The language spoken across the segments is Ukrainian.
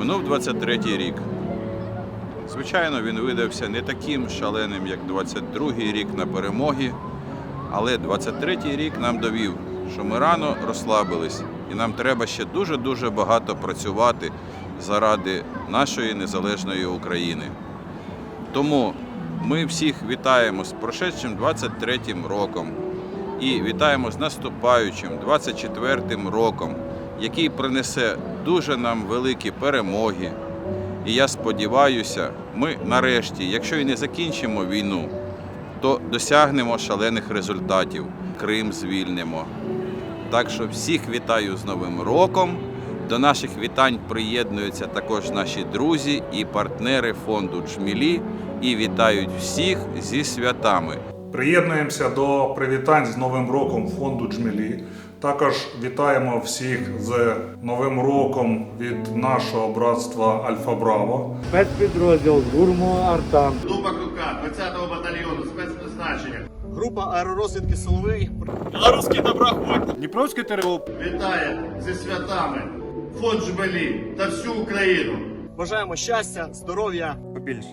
Минув 23-й рік. Звичайно, він видався не таким шаленим, як 22-й рік на перемоги, але 23-й рік нам довів, що ми рано розслабились, і нам треба ще дуже-дуже багато працювати заради нашої незалежної України. Тому ми всіх вітаємо з прошедшим 23-м роком і вітаємо з наступаючим 24-м роком, який принесе дуже нам великі перемоги. І я сподіваюся, ми нарешті, якщо і не закінчимо війну, то досягнемо шалених результатів. Крим звільнимо. Так що всіх вітаю з Новим роком. До наших вітань приєднуються також наші друзі і партнери фонду Джмілі і вітають всіх зі святами. Приєднуємося до привітань з Новим роком фонду Джмілі. Також вітаємо всіх з Новим роком від нашого братства Альфа Браво. спецпідрозділ Гурмо Артан. Група Крука 20-го батальйону спецпризначення Група аеророзвідки Соловей Дніпровський ТРО. вітає зі святами фонд Жмелі та всю Україну. бажаємо щастя, здоров'я, побільше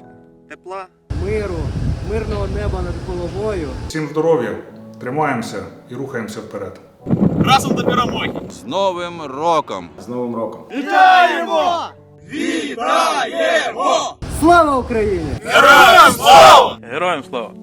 тепла. миру, мирного неба над головою. Всім здоров'я, тримаємося і рухаємося вперед. З Новим роком! З Новим роком! Вітаємо! Вітаємо! Слава Україні! Героям слава!